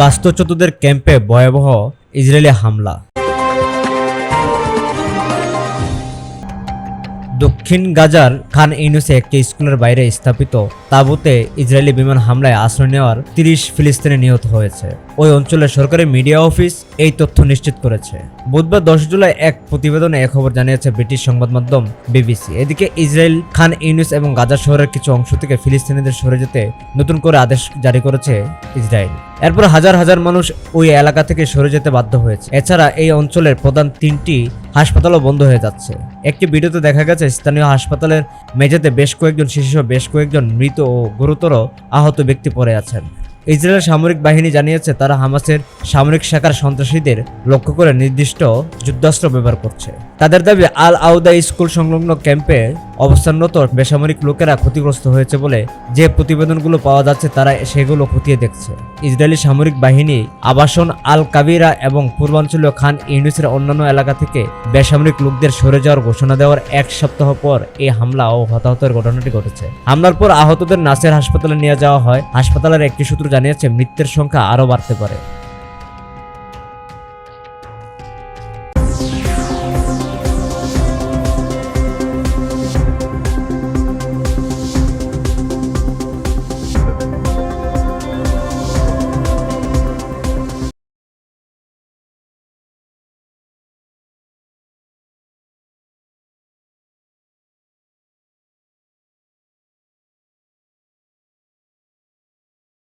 বাস্তুচ্যুতদের ক্যাম্পে ভয়াবহ ইসরায়েলি হামলা। দক্ষিণ গাজার খান ইউনুসে একটি স্কুলের বাইরে স্থাপিত তাঁবুতে ইসরায়েলি বিমান হামলায় আশ্রয় নেওয়ার তিরিশ ফিলিস্তিনি নিহত হয়েছে। ওই অঞ্চলের সরকারি মিডিয়া অফিস এই তথ্য নিশ্চিত করেছে। বুধবার দশ জুলাই এক প্রতিবেদনে এ খবর জানিয়েছে ব্রিটিশ সংবাদ মাধ্যম বিবিসি। এদিকে ইসরায়েল, খান ইউনুস এবং গাজা শহরের কিছু অংশ থেকে ফিলিস্তিনিদের সরে যেতে নতুন করে আদেশ জারি করেছে ইসরায়েল। এরপর হাজার হাজার মানুষ ওই এলাকা থেকে সরে যেতে বাধ্য হয়েছে। এছাড়া এই অঞ্চলের প্রধান তিনটি হাসপাতালও বন্ধ হয়ে যাচ্ছে। একটি ভিডিওতে দেখা গেছে, স্থানীয় হাসপাতালের মেঝেতে বেশ কয়েকজন শিশু বেশ কয়েকজন মৃত ও গুরুতর আহত ব্যক্তি পড়ে আছেন। ইসরায়েলের সামরিক বাহিনী জানিয়েছে, তারা হামাসের সামরিক শাখার সন্ত্রাসীদের লক্ষ্য করে নির্দিষ্ট যুদ্ধাস্ত্র ব্যবহার করছে। তাদের দাবি, আল আউদা স্কুল সংলগ্ন ক্যাম্পে অবস্থানরত বেসামরিক লোকেরা ক্ষতিগ্রস্ত হয়েছে বলে যে প্রতিবেদনগুলো পাওয়া যাচ্ছে, তারা সেগুলো খতিয়ে দেখছে। ইসরায়েলি সামরিক বাহিনী আবাসন আল কাবিরা এবং পূর্বাঞ্চলীয় খান ইউনিসের অন্যান্য এলাকা থেকে বেসামরিক লোকদের সরে যাওয়ার ঘোষণা দেওয়ার এক সপ্তাহ পর এই হামলা ও হতাহতের ঘটনাটি ঘটেছে। হামলার পর আহতদের নাসের হাসপাতালে নিয়ে যাওয়া হয়। হাসপাতালের একটি সূত্র জানিয়েছে মৃত্যুর সংখ্যা আরও বাড়তে পারে।